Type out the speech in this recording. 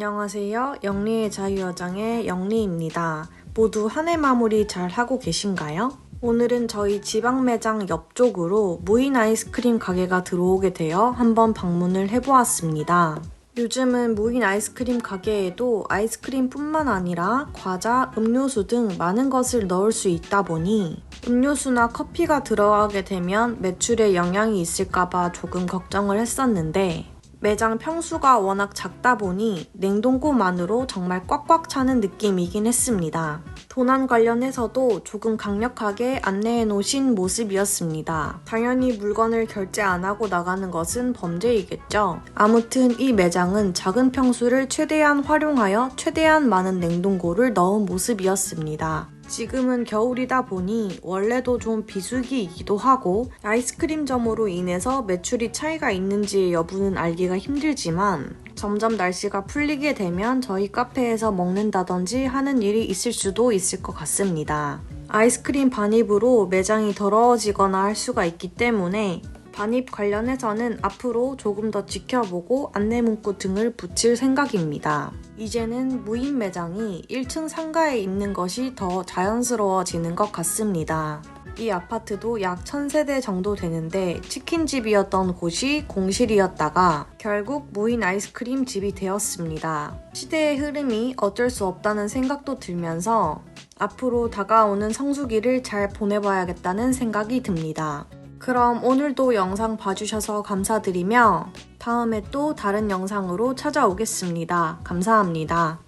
안녕하세요. 영리의 자유여장의 영리입니다. 모두 한 해 마무리 잘 하고 계신가요? 오늘은 저희 지방 매장 옆쪽으로 무인 아이스크림 가게가 들어오게 되어 한번 방문을 해보았습니다. 요즘은 무인 아이스크림 가게에도 아이스크림뿐만 아니라 과자, 음료수 등 많은 것을 넣을 수 있다 보니 음료수나 커피가 들어가게 되면 매출에 영향이 있을까봐 조금 걱정을 했었는데 매장 평수가 워낙 작다 보니 냉동고만으로 정말 꽉꽉 차는 느낌이긴 했습니다. 도난 관련해서도 조금 강력하게 안내해 놓으신 모습이었습니다. 당연히 물건을 결제 안 하고 나가는 것은 범죄이겠죠. 아무튼 이 매장은 작은 평수를 최대한 활용하여 최대한 많은 냉동고를 넣은 모습이었습니다. 지금은 겨울이다 보니 원래도 좀 비수기이기도 하고 아이스크림점으로 인해서 매출이 차이가 있는지의 여부는 알기가 힘들지만 점점 날씨가 풀리게 되면 저희 카페에서 먹는다든지 하는 일이 있을 수도 있을 것 같습니다. 아이스크림 반입으로 매장이 더러워지거나 할 수가 있기 때문에 반입 관련해서는 앞으로 조금 더 지켜보고 안내 문구 등을 붙일 생각입니다. 이제는 무인 매장이 1층 상가에 있는 것이 더 자연스러워지는 것 같습니다. 이 아파트도 약 1000세대 정도 되는데 치킨집이었던 곳이 공실이었다가 결국 무인 아이스크림 집이 되었습니다. 시대의 흐름이 어쩔 수 없다는 생각도 들면서 앞으로 다가오는 성수기를 잘 보내봐야겠다는 생각이 듭니다. 그럼 오늘도 영상 봐주셔서 감사드리며 다음에 또 다른 영상으로 찾아오겠습니다. 감사합니다.